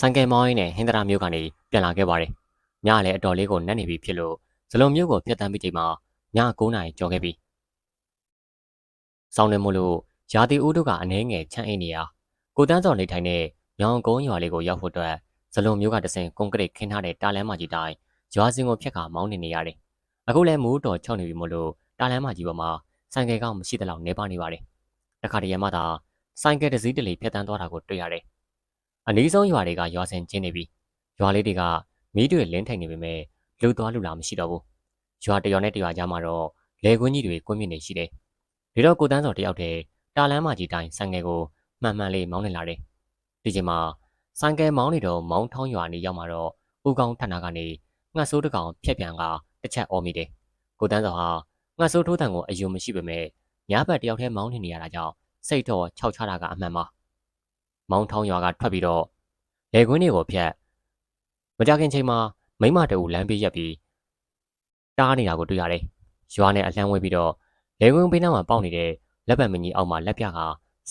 ဆိုင်ကယ်မောင်းရင်းနဲ့ဟင်္ဒရာမြို့ကနေပြန်လာခဲ့ပါတယ်။ညလည်းအတော်လေးကိုနက်နေပြီဖြစ်လို့ဇလုံးမြို့ကိုပြတ်တမ်းပြီးချိန်မှာည9နာရီကျော်ခဲ့ပြီ။ဆောင်းနေမို့လို့ရာသီဥတုကအနှဲငယ်ချမ်းအိမ်နေရကိုတန်းစော်နေထိုင်တဲ့မြောင်ကုန်းရွာလေးကိုရောက်ဖို့အတွက်ဇလုံးမြို့ကတဆင်ကွန်ကရစ်ခင်းထားတဲ့တာလမ်းမကြီးတိုင်းရွာစင်ကိုဖြတ်ခါမောင်းနေနေရတယ်။အခုလည်းမူးတော်ချောက်နေပြီမို့လို့တာလမ်းမကြီးပေါ်မှာဆိုင်ကယ်ကမရှိတဲ့လောက်နေပါနေပါတယ်။တခါတည်းမှသာဆိုင်ကယ်တစ်စီးတစ်လေဖြတ်တန်းသွားတာကိုတွေ့ရတယ်။ အနည်းဆုံးရွာတွေကရွာစင်ကျင်းနေပြီ။ရွာလေးတွေကမီးတွေလင်းထိုင်နေပေမဲ့လူသွားလူလာမရှိတော့ဘူး။ရွာတစ်ရွာနဲ့တစ်ရွာကြားမှာတော့လေကွင်းကြီးတွေကွင်းမြင့်နေရှိတယ်။ဒီတော့ကိုတန်းစော်တယောက်တည်းတာလမ်းမကြီးတိုင်းဆိုင်ကယ်ကိုမှန်မှန်လေးမောင်းနေလာတယ်။ဒီချိန်မှာဆိုင်ကယ်မောင်းနေတော့မောင်းထောင်းရွာနေရောက်မှာတော့ဦးကောင်းထဏကနေငှက်ဆိုးတစ်ကောင်ဖြက်ပြန်ကတစ်ချက်အော်မိတယ်။ကိုတန်းစော်ဟာငှက်ဆိုးထိုးတန်ကိုအယုံမရှိပေမဲ့ညဘက်တယောက်တည်းမောင်းနေနေရတာကြောင့်စိတ်တော့ခြောက်ချတာကအမှန်ပါ။ မောင်းထောင်းရွာကထွက်ပြီးတော့လေကွင်းတွေကိုဖြတ်မကြခင်ချိန်မှာမိမတူလမ်းပေးရက်ပြီးတားနေတာကိုတွေ့ရတယ်။ရွာနဲ့အလှမ်းဝဲပြီးတော့လေကွင်းဘေးနားမှာပေါက်နေတဲ့လက်ပတ်မကြီးအောက်မှာလက်ပြက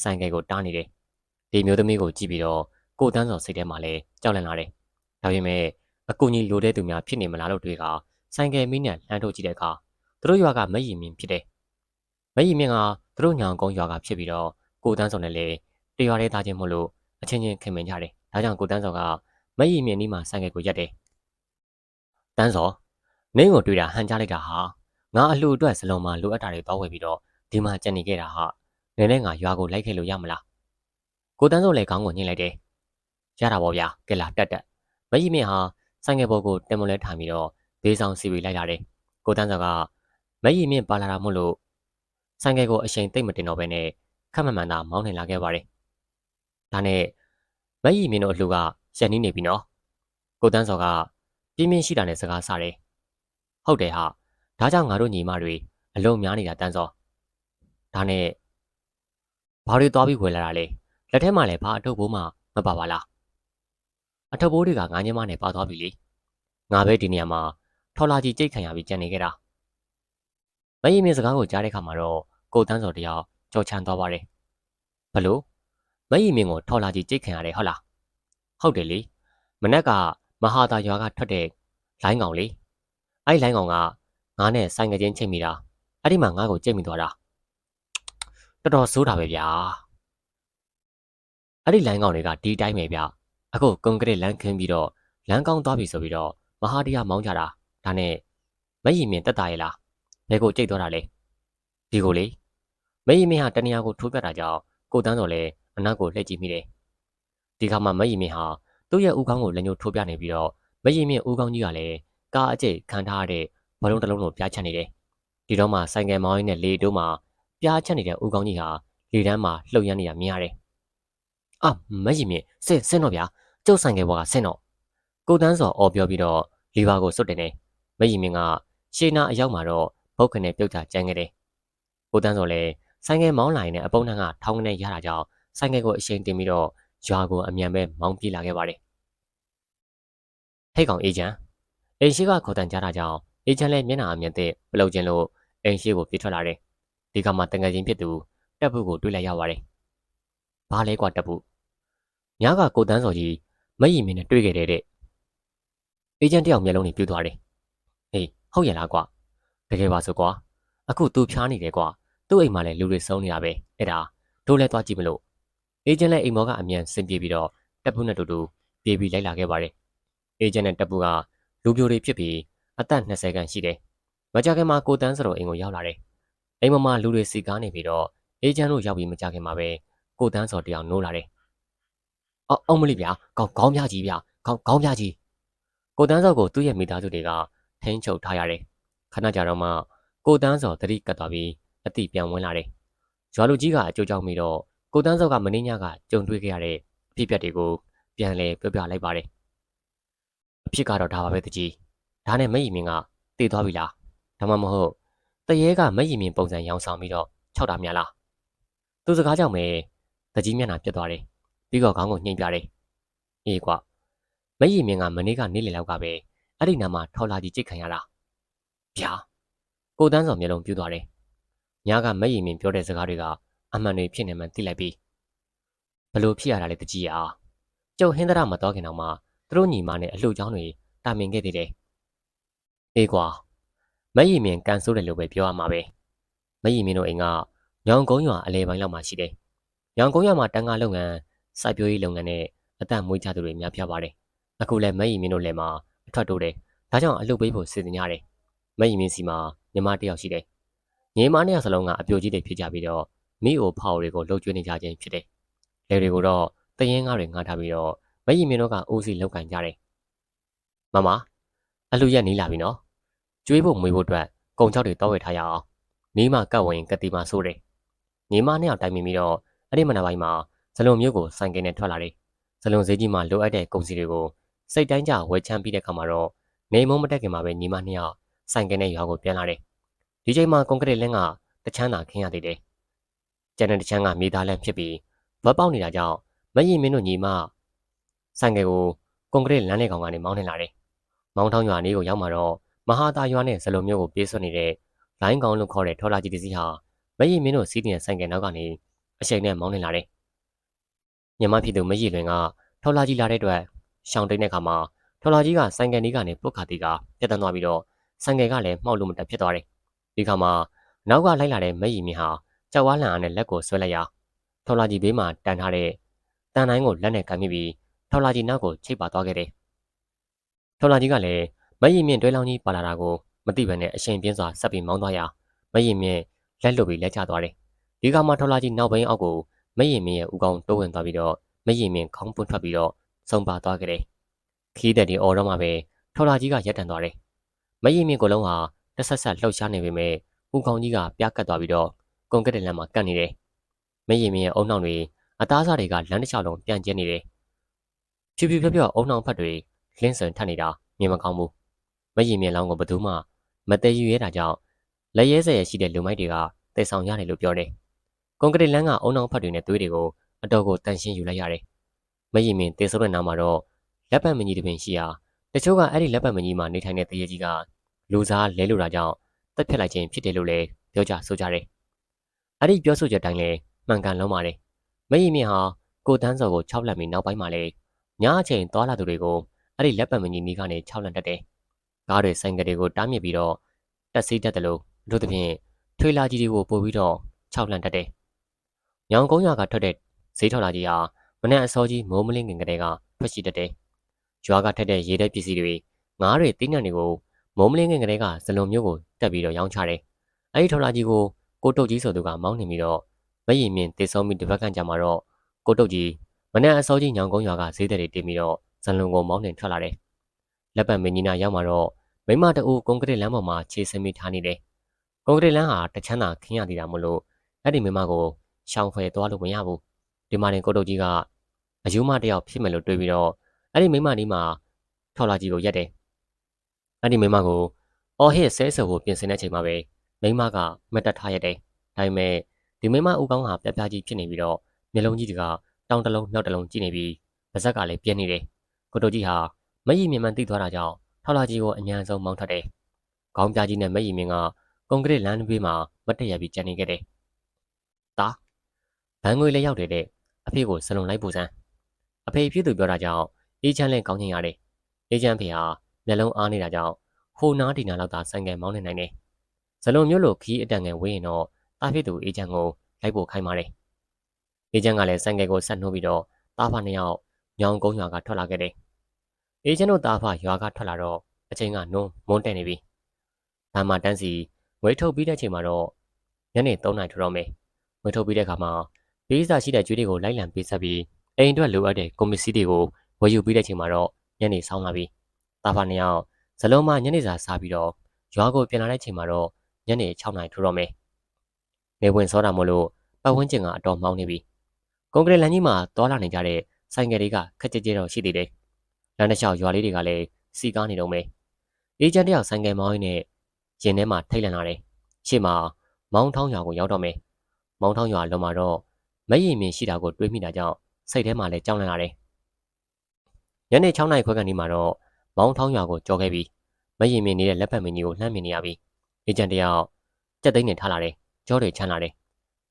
ဆိုင်ကယ်ကိုတားနေတယ်။ဒီမျိုးသမီးကိုကြည့်ပြီးတော့ကိုတန်းစော်စိတ်ထဲမှာလည်းကြောက်လန့်လာတယ်။ဒါပေမဲ့အကူကြီးလိုတဲ့သူများဖြစ်နေမလားလို့တွေးကဆိုင်ကယ်မီးနဲ့လှမ်းထုတ်ကြည့်တဲ့အခါသူတို့ရွာကမက်ရီမြင့်ဖြစ်တယ်။မက်ရီမြင့်ကသူတို့ညောင်ကုန်းရွာကဖြစ်ပြီးတော့ကိုတန်းစော်နဲ့လည်း တရွာလေးသားချင်းမို့လို့အချင်းချင်းခင်မင်ကြတယ်။ဒါကြောင့်ကိုတန်းစော်ကမက်ရီမြင့်နီးမှာဆိုင်ကယ်ကိုရက်တယ်။တန်းစော်နင်းကိုတွေ့တာဟန်ကြလိုက်တာဟာငါအလှအတွက်စလုံးမှာလိုအပ်တာတွေတောင်းဝယ်ပြီးတော့ဒီမှာကြံနေခဲ့တာဟာနင်းနဲ့ငါရွာကိုလိုက်ခဲ့လို့ရမလား။ကိုတန်းစော်လည်းခေါင်းကိုညှိလိုက်တယ်။ရတာပေါ့ဗျာကဲလာတက်တက်မက်ရီမြင့်ဟာဆိုင်ကယ်ပေါ်ကိုတင်မလဲထိုင်ပြီးတော့ဘေးဆောင်စီပြီးလိုက်လာတယ်။ကိုတန်းစော်ကမက်ရီမြင့်ပါလာတာမို့လို့ဆိုင်ကယ်ကိုအချိန်တိတ်မတင်တော့ဘဲနဲ့ခက်မှန်မှန်သာမောင်းနေလာခဲ့ပါတယ်။ ဒါနဲ့မက်ရီမြင့်တို့အလှကရက်နီးနေပြီနော်။ကိုတန်းစော်ကပြင်းပြင်းရှိတာနဲ့စကားဆတယ်။ဟုတ်တယ်ဟာဒါကြောင့်ငါတို့ညီမတွေအလုံးများနေတာတန်းစော်။ဒါနဲ့ဘာတွေသွားပြီးဝယ်လာတာလဲ။လက်ထဲမှာလည်းဘာအထုပ်ဘိုးမှမပါပါလား။အထုပ်ဘိုးတွေကငါးညမနဲ့ပါသွားပြီလေ။ငါပဲဒီနေရာမှာထော်လာကြီးကြိတ်ခံရပြီးကြံနေခဲ့တာ။မယီမင်းစကားကိုကြားတဲ့ခါမှာတော့ကိုတန်းစော်တယောက်ကြော်ချမ်းသွားပါတယ်။ဘလို့ မယီမင်းကိုထော်လာကြီးကြိတ်ခံရတယ်ဟုတ်လား။ဟုတ်တယ်လေ။မနက်ကမဟာတာရွာကထွက်တဲ့လိုင်းကောင်လေ။အဲ့လိုင်းကောင်ကငါနဲ့ဆိုင်ငချင်းချိန်မိတာ။အဲ့ဒီမှာငါ့ကိုကြိတ်မိသွားတာ။တော်တော်ဆိုးတာပဲဗျာ။အဲ့ဒီလိုင်းကောင်တွေကဒီတိုင်းပဲဗျ။အခုကွန်ကရစ်လမ်းခင်းပြီးတော့လမ်းကောင်းသွားပြီဆိုပြီးတော့မဟာတရားမောင်းကြတာဒါနဲ့မယီမြင်တက်တာရဲ့လားဘယ်ကိုကြိတ်သွားတာလဲဒီကိုလေမယီမြင်ဟာတနေရာကိုထိုးပြတာကြောင့်ကိုတန်းစော်လည်း အနောက်ကိုလှည့်ကြည့်မိတယ်ဒီခါမှာမယီမြင်ဟာသူ့ရဲ့ဦးခေါင်းကိုလက်ညှိုးထိုးပြနေပြီးတော့မယီမြင်ဦးခေါင်းကြီးကလည်းကားအကျိတ်ခံထားရတဲ့ဘလုံးတစ်လုံးကိုပြားချက်နေတယ်ဒီတော့မှဆိုင်ကယ်မောင်းရင်းနဲ့လေတိုးမှာပြားချက်နေတဲ့ဦးခေါင်းကြီးဟာလေတန်းမှာလှုပ်ရမ်းနေတာမြင်ရတယ်အာမယီမြင်ဆင်းဆင်းတော့ဗျာကျုပ်ဆိုင်ကယ်ဘောကဆင်းတော့ကိုတန်းစော်အော်ပြောပြီးတော့လီဘာကိုစွတ်တယ်နေမယီမင်းကရှေးနာအရောက်မှာတော့ဘုတ်ခနဲ့ပြုတ်ချကျန်းခဲ့တယ်ကိုတန်းစော်လည်းဆိုင်ကယ်မောင်းလာရင်အပုံနှံကထောင်းကနေရတာကြောင့် ဆိုင်ကယ်ကိုအရှိန်တင်ပြီးတော့ရွာကိုအမြန်ပဲမောင်းပြေးလာခဲ့ပါတယ်ဟဲ့ကောင်အေဂျန်အိမ်ရှိကခေါ်တန်ကြတာကြောင့်အေဂျန်လည်းမျက်နှာအမြင်သစ်မလုပ်ခြင်းလို့အိမ်ရှိကိုပြေးထွက်လာတယ်ဒီကမှတန်ငယ်ချင်းဖြစ်သူတက်ဖို့ကိုတွေးလိုက်ရပါတယ်ဘာလဲကွာတက်ဖို့ညကကိုတန်းစော်ကြီးမယီမင်းနဲ့တွေ့ခဲ့တဲ့အေဂျင့်တယောက်မျက်လုံးတွေပြူသွားတယ်။ဟေးဟုတ်ရဲ့လားကွာ။တကယ်ပါဆိုကွာ။အခုသူဖြားနေတယ်ကွာ။သူ့အိမ်မှာလည်းလူတွေစုံနေတာပဲ။အဲ့ဒါတို့လည်းသွားကြည့်မလို့။ အေဂျင့်လည်းအိမ်မောကအမြန်ဆင်ပြေပြီးတော့တပ်ဖူးနဲ့တူတူပြေးပြီးလိုက်လာခဲ့ပါတယ်။အေဂျင့်နဲ့တပ်ဖူးကလူပြိုတွေဖြစ်ပြီးအသက်20ခန့်ရှိတယ်။မကြခင်မှာကိုတန်းစတော်အိမ်ကိုရောက်လာတယ်။အိမ်မမှာလူတွေစီကားနေပြီးတော့အေဂျင့်တို့ရောက်ပြီးမကြခင်မှာပဲကိုတန်းစော်တယောက်နိုးလာတယ်။အော်အောင်မလေးဗျာ။ခေါင်းခေါင်းပြကြီးဗျာ။ခေါင်းခေါင်းပြကြီး။ကိုတန်းစော်ကိုသူ့ရဲ့မိသားစုတွေကထိန်းချုပ်ထားရတယ်။ခဏကြာတော့မှကိုတန်းစော်သတိကတ်သွားပြီးအတိပြန်ဝင်လာတယ်။ရွာလူကြီးကအကြိုးကြောင့်ပြီးတော့ ကိုတန်းစော်ကမင်းညကကြုံတွေ့ခဲ့ရတဲ့အဖြစ်အပျက်တွေကိုပြန်လဲပြောပြလိုက်ပါတယ်။အဖြစ်ကတော့ဒါပါပဲတကြီး။ဒါနဲ့မက်ရီမင်းကတည်သွားပြီလား။ဒါမှမဟုတ်တရေကမက်ရီမင်းပုံစံရောင်ဆောင်ပြီးတော့ခြောက်တာများလား။သူစကားကြောင့်ပဲတကြီးမျက်နှာပြတ်သွားတယ်။ပြီးတော့ခေါင်းကိုညှိမ့်ပြတယ်။အေးကွာမက်ရီမင်းကမနေ့ကနေ့လယ်လောက်ကပဲအဲ့ဒီနာမှာထော်လာကြီးကြိတ်ခံရတာဗျာကိုတန်းစော်မျက်လုံးပြူးသွားတယ်ညကမက်ရီမင်းပြောတဲ့စကားတွေက အမှန်တွေဖြစ်နေမှသိလိုက်ပြီဘလို့ဖြစ်ရတာလဲတကြီးအားကျုပ်ဟင်းသရမတော်ခင်တော့မှသူတို့ညီမနဲ့အလှချောင်းတွေတာမင်ခဲ့သေးတယ်အေးကွာမက်ရီမင်ကန်ဆိုးတယ်လို့ပဲပြောရမှာပဲမက်ရီမင်တို့အိမ်ကညောင်ကုန်းရွာအလဲပိုင်းလောက်မှာရှိတယ်ညောင်ကုန်းရွာမှာတန်ခါလုပ်ငန်းစိုက်ပျိုးရေးလုပ်ငန်းနဲ့အသက်မွေးကြသူတွေများပြားပါတယ်အခုလည်းမက်ရီမင်တို့လည်းမှာအထွက်တိုးတယ်ဒါကြောင့်အလှပေးဖို့စီစဉ်ကြတယ်မက်ရီမင်စီမှာညီမတစ်ယောက်ရှိတယ်ညီမနှစ်ယောက်စလုံးကအပြိုကြီးတွေဖြစ်ကြပြီးတော့ မိအိုဖောက်တွေကိုလှုပ်ကျွေးနေကြခြင်းဖြစ်တယ်။လေတွေကိုတော့တရင်ကားတွေငှားထားပြီးတော့မယီမင်းတို့ကအိုးစီလောက်ကန်ကြတယ်။မမအလူရက်နီးလာပြီနော်။ကျွေးဖို့မွေးဖို့အတွက်ကုံချောက်တွေတောက်ဝယ်ထားရအောင်။မိမကတ်ဝင်ကတိမဆိုးတယ်။ညီမနှစ်ယောက်တိုင်ပင်ပြီးတော့အဲ့ဒီမနက်ပိုင်းမှာဇလုံမျိုးကိုစိုင်ကင်းနဲ့ထွက်လာတယ်။ဇလုံဈေးကြီးမှာလိုအပ်တဲ့ကုန်စည်တွေကိုစိတ်တိုင်းကြဝယ်ချမ်းပြီးတဲ့ခါမှာတော့နေမုံမတက်ခင်မှာပဲညီမနှစ်ယောက်စိုင်ကင်းနဲ့ရွာကိုပြန်လာတယ်။ဒီချိန်မှာကွန်ကရစ်လင်းကတချမ်းသာခင်းရသေးတယ်။ ကျန်တဲ့တချမ်းကမြေသားလန့်ဖြစ်ပြီးဘက်ပေါက်နေတာကြောင့်မယီမင်းတို့ညီမဆိုင်ကယ်ကိုကွန်ကရစ်လမ်းလေးကောင်ကနေမောင်းနေလာတယ်။မောင်းထောင်းရွာနေကိုရောက်မှာတော့မဟာတာရွာနဲ့ဇလုံမျိုးကိုပြေးဆွနေတဲ့လိုင်းကောင်လို့ခေါ်တဲ့ထော်လာကြီးတစ်စီးဟာမယီမင်းတို့စီးနေတဲ့ဆိုင်ကယ်နောက်ကနေအချိန်နဲ့မောင်းနေလာတယ်။ညီမဖြစ်သူမယီလွင်ကထော်လာကြီးလာတဲ့အတွက်ရှောင်းတိတ်တဲ့ခါမှာထော်လာကြီးကဆိုင်ကယ်လေးကနေပုတ်ခါတီကပြတ်တန်းသွားပြီးတော့ဆိုင်ကယ်ကလည်းမှောက်လို့မတက်ဖြစ်သွားတယ်။ဒီခါမှာနောက်ကလိုက်လာတဲ့မယီမင်းဟာ ကြောက်ဝါလန်အားနဲ့လက်ကိုဆွဲလိုက်ရာထော်လာကြီးဘေးမှာတန်ထားတဲ့တန်တိုင်းကိုလက်နဲ့ကမ်းမိပြီးထော်လာကြီးနောက်ကိုချိတ်ပါသွားခဲ့တယ်။ထော်လာကြီးကလည်းမယင်မြင့်တွဲလောင်းကြီးပါလာတာကိုမသိဘဲနဲ့အရှင်ပြင်းစွာဆက်ပြီးမောင်းသွားရာမယင်မြင့်လက်လွတ်ပြီးလက်ချသွားတယ်။ဒီကမှထော်လာကြီးနောက်ဘင်းအောက်ကိုမယင်မြင့်ရဲ့ဥကောင်းတိုးဝင်သွားပြီးတော့မယင်မြင့်ခေါင်းပွန့်ထွက်ပြီးတော့ဆုံးပါသွားခဲ့တယ်။ခီးတဲ့ဒီအော်တော့မှပဲထော်လာကြီးကရက်တန်သွားတယ်။မယင်မြင့်ကိုလုံးဟာတဆက်ဆက်လှုပ်ရှားနေပေမဲ့ဥကောင်းကြီးကပြားကတ်သွားပြီးတော့ ကွန်ကရစ်လမ်းမှာကတ်နေတယ်။မယင်မြင့်ရဲ့အုံနောက်တွေအသားစားတွေကလမ်းတစ်လျှောက်လုံးပြန်ကျဲနေတယ်။ဖြူဖြူဖြော့ဖြော့အုံနောက်ဖက်တွေလင်းစံထပ်နေတာမြင်မကောင်းဘူး။မရည်မြင်လောင်းကိုဘသူမှမတည်ယူရဲတာကြောင့်လက်ရဲစရရှိတဲ့လူမိုက်တွေကတည်ဆောင်ရတယ်လို့ပြောတယ်။ကွန်ကရစ်လမ်းကအုံနောက်ဖက်တွေနဲ့သွေးတွေကိုအတော်ကိုတန်ရှင်းယူလိုက်ရတယ်။မရည်မြင်တေဆိုးတဲ့နားမှာတော့လက်ပတ်မကြီးတစ်ပင်ရှိရာတချို့ကအဲ့ဒီလက်ပတ်မကြီးမှာနေထိုင်တဲ့တရေကြီးကလူစားလဲလို့တာကြောင့်တက်ဖြတ်လိုက်ခြင်းဖြစ်တယ်လို့လည်းပြောကြဆိုကြတယ်။ အဲ့ဒီပြောဆိုချက်တိုင်းလည်းမှန်ကန်လုံးပါတယ်မယီမြင့်ဟာကိုတန်းစော်ကို၆လက်ပြီးနောက်ပိုင်းမှာလေညအချိန်သွားလာသူတွေကိုအဲ့ဒီလက်ပတ်မကြီးနီးကနေ၆လက်တက်တယ်။ကားတွေဆိုင်ကယ်တွေကိုတားမြစ်ပြီးတော့တက်စီးတက်တယ်လို့အထူးသဖြင့်ထွေလာကြီးတွေကိုပို့ပြီးတော့၆လက်တက်တယ်။ညောင်ကုန်းရွာကထွက်တဲ့ဈေးထော်လာကြီးဟာမနေ့အစောကြီးမိုးမလင်းခင်ကတည်းကထွက်ရှိတတ်တယ်။ရွာကထက်တဲ့ရေတဲ့ပစ္စည်းတွေငားတွေတင်းညံတွေကိုမိုးမလင်းခင်ကတည်းကဇလုံမျိုးကိုတက်ပြီးတော့ရောင်းချတယ်။အဲ့ဒီထော်လာကြီးကို ကိုတုတ်ကြီးဆိုသူကမောင်းနေပြီးတော့မရည်မြင့်တေဆုံးပြီးတစ်ပတ်ခန့်ကြာမှာတော့ကိုတုတ်ကြီးမနေ့အစောကြီးညောင်ကုန်းရွာကဈေးတဲ့တွေတင်ပြီးတော့ဇန်လုံကိုမောင်းနှင်ထွက်လာတယ်။လက်ပတ်မင်းကြီးနာရောက်မှာတော့မိမတအူကွန်ကရစ်လမ်းပေါ်မှာခြေဆင်းပြီးထားနေတယ်။ကွန်ကရစ်လမ်းဟာတချမ်းသာခင်းရသေးတာမို့လို့အဲ့ဒီမိမကိုရှောင်ဖွယ်သွားလို့မရဘူး။ဒီမှာတင်ကိုတုတ်ကြီးကအယူမတယောက်ဖြစ်မယ်လို့တွေးပြီးတော့အဲ့ဒီမိမဒီမှာထော်လာကြီးကိုရက်တယ်။အဲ့ဒီမိမကိုအော်ဟစ်ဆဲဆဲကိုပြင်ဆင်တဲ့ချိန်မှာပဲ မိမကမတက်ထားရက်တယ်။ဒါပေမဲ့ဒီမိမဦးကောင်းဟာပြပြကြီးဖြစ်နေပြီးတော့မျက်လုံးကြီးကတောင်းတလုံးမြောက်တလုံးကြည့်နေပြီးပါဇက်ကလည်းပြင်းနေတယ်ကိုတိုကြီးဟာမယီမြင်မှန်သိသွားတာကြောင့်ထောက်လာကြီးကိုအញ្ញံဆုံးမောင်းထတယ်ခေါင်းပြကြီးနဲ့မယီမြင်ကကွန်ကရစ်လမ်းဘေးမှာမတ်တရပြီးကြံနေခဲ့တယ်တာဘန်ငွေလည်းရောက်တယ်တဲ့အဖေကိုစလုံလိုက်ပူစမ်းအဖေဖြစ်သူပြောတာကြောင့်အေးချမ်းလည်းကောင်းချင်ရတယ်အေးချမ်းဖေဟာမျက်လုံးအားနေတာကြောင့်ဟိုနားဒီနာလောက်သာဆိုင်ကယ်မောင်းနေနိုင်တယ် ဇလုံးမျိုးလိုခီးအတန်ငယ်ဝေးရင်တော့တာဖြစ်သူအေးချမ်းကိုလိုက်ဖို့ခိုင်းပါတယ်။အေဂျင့်ကလည်းဆိုင်ကယ်ကိုဆက်နှိုးပြီးတော့တားဖာနှစ်ယောက်ညောင်ကုန်းရွာကထွက်လာခဲ့တယ်။အေဂျင့်တို့တားဖာရွာကထွက်လာတော့အချိန်ကနုံးမွန်းတက်နေပြီ။ဒါမှတန်းစီငွေထုတ်ပြီးတဲ့အချိန်မှာတော့ညနေ3နာရီထတော့မယ်။ငွေထုတ်ပြီးတဲ့အခါမှာပေးစာရှိတဲ့ကျွေးတွေကိုလိုက်လံပေးဆက်ပြီးအိမ်အတွက်လိုအပ်တဲ့ကွန်မစီတွေကိုဝယ်ယူပြီးတဲ့အချိန်မှာတော့ညနေဆောင်လာပြီ။တားဖာနှစ်ယောက်ဇလုံးမညနေစာစားပြီးတော့ရွာကိုပြန်လာတဲ့အချိန်မှာတော့ ညနေ6နာရီထတော့မယ်။နေဝင်စောတာမို့လို့ပတ်ဝန်းကျင်ကအတော်မှောင်နေပြီကွန်ကရစ်လမ်းကြီးမှာတောလာနေကြတဲ့ဆိုင်ကယ်တွေကခက်ကြဲကြဲတော့ရှိသေးတယ်လမ်းတစ်လျှောက်ရွာလေးတွေကလည်းစီကားနေတော့မယ်အေဂျင့်တယောက်ဆိုင်ကယ်မောင်းရင်းနဲ့ရင်ထဲမှာထိတ်လန့်လာတယ်ရှေ့မှာမောင်းထောင်းရွာကိုရောက်တော့မယ်မောင်းထောင်းရွာလုံးမှာတော့မရည်မြင်ရှိတာကိုတွေးမိတာကြောင့်စိတ်ထဲမှာလည်းကြောက်လန့်ရတယ်ညနေ6နာရီခွဲကနေမှတော့မောင်းထောင်းရွာကိုကြော်ခဲ့ပြီးမရည်မြင်နေတဲ့လက်ဖက်မင်းကြီးကိုလှမ်းမြင်နေရပြီ အေဂျင့်တယောက်ကြက်သိန်းနဲ့ထားလာတယ်ကြောတွေချမ်းလာတယ်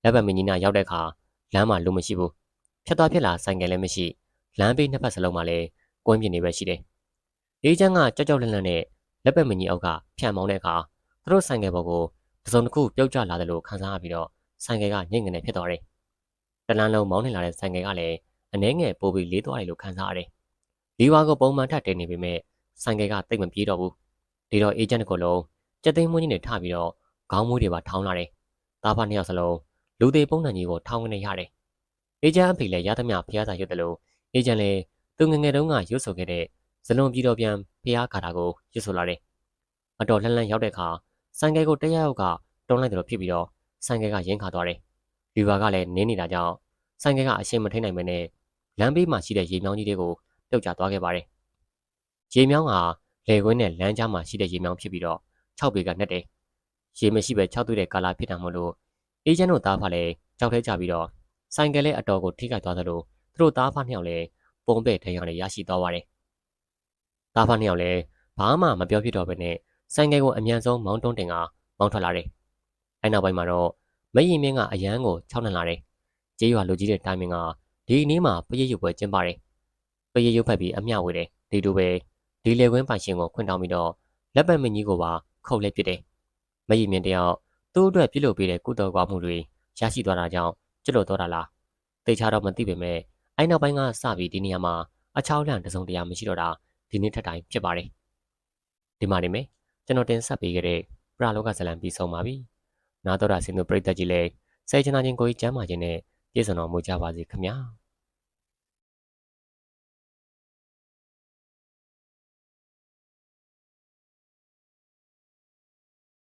လက်ပတ်မင်းကြီးနာရောက်တဲ့အခါလမ်းမှာလူမရှိဘူးဖြတ်သွားဖြစ်လာဆိုင်ကယ်လည်းမရှိလမ်းဘေးနှစ်ဖက်စလုံးမှာလည်းကွင်းပြင်းနေပဲရှိတယ်။အေးချမ်းကကြောက်ကြောက်လန့်လန့်နဲ့လက်ပတ်မကြီးအောက်ကဖြန့်မောင်းတဲ့အခါသူတို့ဆိုင်ကယ်ပေါ်ကိုတစုံတစ်ခုပြုတ်ကျလာတယ်လို့ခံစားရပြီးတော့ဆိုင်ကယ်ကညှိငနေဖြစ်သွားတယ်။တလန်းလုံးမောင်းနေလာတဲ့ဆိုင်ကယ်ကလည်းအနှဲငယ်ပိုပြီးလေးသွားတယ်လို့ခံစားရတယ်။လီဝါကိုပုံမှန်ထတင်နေပေမဲ့ဆိုင်ကယ်ကတိတ်မပြေးတော့ဘူး။ဒီတော့အေးချမ်းတစ်ခုလုံး ကြက်သိမ်းမွှင်းကြီးနဲ့ထပြီးတော့ခေါင်းမွေးတွေပါထောင်းလာတယ်။သားဖနှစ်ယောက်စလုံးလူသေးပုံနှံကြီးကိုထောင်းနေရတယ်။အေးချမ်းအဖေလည်းရသမျှဖျားစာရွတ်တယ်လို့အေးချမ်းလည်းသူငငယ်တုန်းကရွတ်ဆိုခဲ့တဲ့ဇလွန်ပြည်တော်ပြန်ဖျားခါတာကိုရွတ်ဆိုလာတယ်။အတော်လှမ်းလှမ်းရောက်တဲ့အခါဆိုင်ကယ်ကိုတရယောက်ကတွန်းလိုက်တယ်လို့ဖြစ်ပြီးတော့ဆိုင်ကယ်ကရင်းခါသွားတယ်။လီဝါကလည်းနင်းနေတာကြောင့်ဆိုင်ကယ်ကအရှင်းမထိန်နိုင်မနဲ့လမ်းဘေးမှာရှိတဲ့ရေမြောင်းကြီးတွေကိုပြုတ်ကျသွားခဲ့ပါတယ်။ရေမြောင်းကလေကွင်းနဲ့လမ်းကြားမှာရှိတဲ့ရေမြောင်းဖြစ်ပြီးတော့ 6ပေကနှက်တယ်။ရေမရှိပဲ6သွေးတဲ့ကာလာဖြစ်တာမို့လို့အေဂျင့်တို့သားဖလည်းကြောက်ထဲကြပြီးတော့ဆိုင်ကယ်လေးအတော်ကိုထိခိုက်သွားသလိုသူတို့သားဖနှစ်ယောက်လည်းပုံပဲ့ထရရရရှိသွားပါတယ်။သားဖနှစ်ယောက်လည်းဘာမှမပြောဖြစ်တော့ဘဲနဲ့ဆိုင်ကယ်ကိုအမြန်ဆုံးမောင်းတွန်းတင်ကမောင်းထွက်လာတယ်။အဲနောက်ပိုင်းမှာတော့မရင်မင်းကအရန်ကိုခြောက်နှံလာတယ်။ကျေးရွာလူကြီးတဲ့တိုင်းမင်းကဒီနေ့မှာပရိတ်ရုပ်ပွဲကျင်းပါတယ်။ပရိတ်ရုပ်ဖက်ပြီးအမျှဝေတယ်။ဒီလိုပဲဒီလေကွင်းပိုင်ရှင်ကိုခွင့်တောင်းပြီးတော့လက်ပတ်မင်းကြီးကိုပါ ခုတ်လဲပစ်တယ်။မရင်မင်းတယောက်သူ့အတွက်ပြုလုပ်ပေးတဲ့ကုတော်ကွာမှုတွေရရှိသွားတာကြောင့်ကျွတ်လို့တော့တာလား။တေချာတော့မသိပေမဲ့အဲနောက်ပိုင်းကစပြီးဒီနေရာမှာအချောင်းလန့်တစုံတရာမရှိတော့တာဒီနေ့ထက်တိုင်းဖြစ်ပါတယ်။ဒီမှာနေမယ်ကျွန်တော်တင်ဆက်ပေးခဲ့တဲ့ပရလောကဇလံပြီးဆုံးပါပြီ။နာတော်တာစင်တို့ပြိတ္တကြီးလည်းစိတ်ချနာခြင်းကိုယ်ကြီးကျမ်းမာခြင်းနဲ့ပြည့်စုံတော်မူကြပါစေခင်ဗျာ။